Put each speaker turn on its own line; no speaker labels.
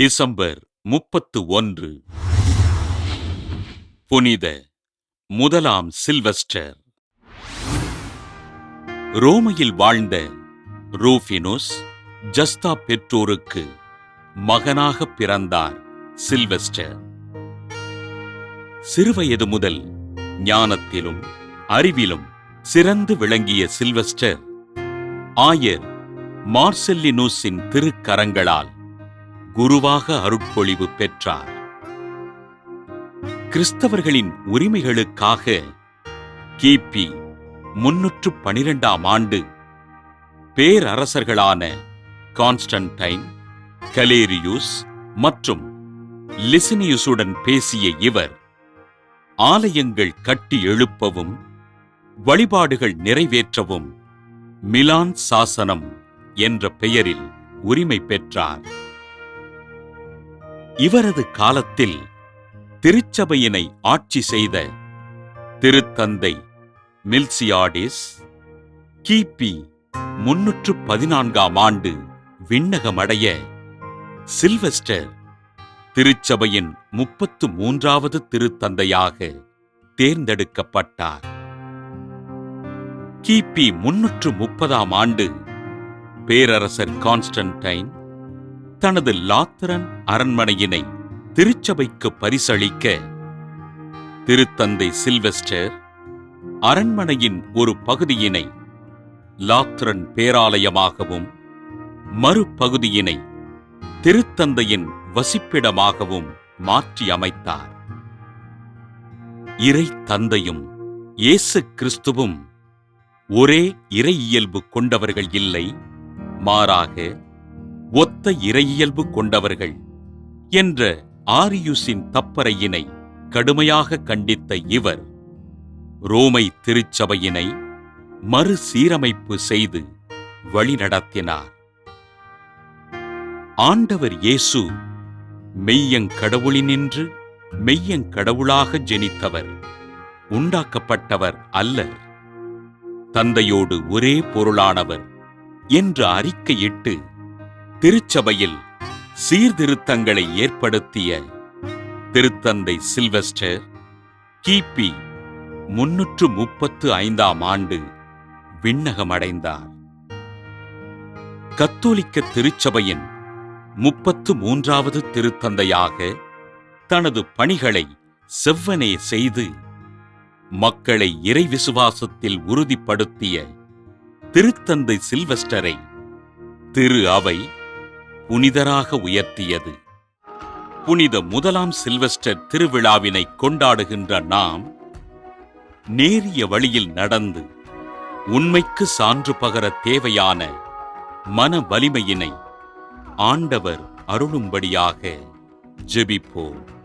December முப்பத்து ஒன்று. புனித முதலாம் சில்வஸ்டர். ரோமையில் வாழ்ந்த ரூஃபினுஸ் ஜஸ்தா பெற்றோருக்கு மகனாக பிறந்தார் சில்வெஸ்டர். சிறுவயது முதல் ஞானத்திலும் அறிவிலும் சிறந்து விளங்கிய சில்வெஸ்டர் ஆயர் மார்செல்லினூஸின் திருக்கரங்களால் குருவாக அருட்பொழிவு பெற்றார். கிறிஸ்தவர்களின் உரிமைகளுக்காக கிபி முன்னூற்று பனிரெண்டாம் ஆண்டு பேரரசர்களான கான்ஸ்டன்டைன் கலேரியூஸ் மற்றும் லிசினியுசுடன் பேசிய இவர் ஆலயங்கள் கட்டி எழுப்பவும் வழிபாடுகள் நிறைவேற்றவும் மிலான் சாசனம் என்ற பெயரில் உரிமை பெற்றார். இவரது காலத்தில் திருச்சபையினை ஆட்சி செய்த திருத்தந்தை மில்சியாடிஸ் கிபி முன்னூற்று பதினான்காம் ஆண்டு விண்ணகமடைய சில்வெஸ்டர் திருச்சபையின் முப்பத்து மூன்றாவது திருத்தந்தையாக தேர்ந்தெடுக்கப்பட்டார். கிபி முன்னூற்று முப்பதாம் ஆண்டு பேரரசர் கான்ஸ்டன்டைன் தனது லாத்திரன் அரண்மனையினை திருச்சபைக்கு பரிசளிக்க திருத்தந்தை சில்வெஸ்டர் அரண்மனையின் ஒரு பகுதியினை லாத்ரன் பேராலயமாகவும் மறுபகுதியினை திருத்தந்தையின் வசிப்பிடமாகவும் மாற்றி அமைத்தார். இறை தந்தையும் இயேசு கிறிஸ்துவும் ஒரே இறையியல்பு கொண்டவர்கள் இல்லை மாறாக ஒத்த இறையியல்பு கொண்டவர்கள் என்ற ஆரியுஸின் தப்பறையினை கடுமையாக கண்டித்த இவர் ரோமை திருச்சபையினை மறுசீரமைப்பு செய்து வழிநடத்தினார் ஆண்டவர் இயேசு மெய்யங்கடவுளினின்று மெய்யங்கடவுளாக ஜெனித்தவர் உண்டாக்கப்பட்டவர் அல்லர். தந்தையோடு ஒரே பொருளானவர் என்று அறிக்கையிட்டு திருச்சபையில் சீர்திருத்தங்களை ஏற்படுத்திய திருத்தந்தை சில்வெஸ்டர் கிபி முன்னூற்று முப்பத்து ஐந்தாம் ஆண்டு விண்ணகமடைந்தார். கத்தோலிக்க திருச்சபையின் முப்பத்து மூன்றாவது திருத்தந்தையாக தனது பணிகளை செவ்வனே செய்து மக்களை இறை விசுவாசத்தில் உறுதிப்படுத்திய திருத்தந்தை சில்வெஸ்டரை திரு அவை புனிதராக உயர்த்தியது. புனித முதலாம் சில்வெஸ்டர் திருவிழாவினை கொண்டாடுகின்ற நாம் நேரிய வழியில் நடந்து உண்மைக்கு சான்று பகர தேவையான மன வலிமையினை ஆண்டவர் அருளும்படியாக ஜெபிப்போம்.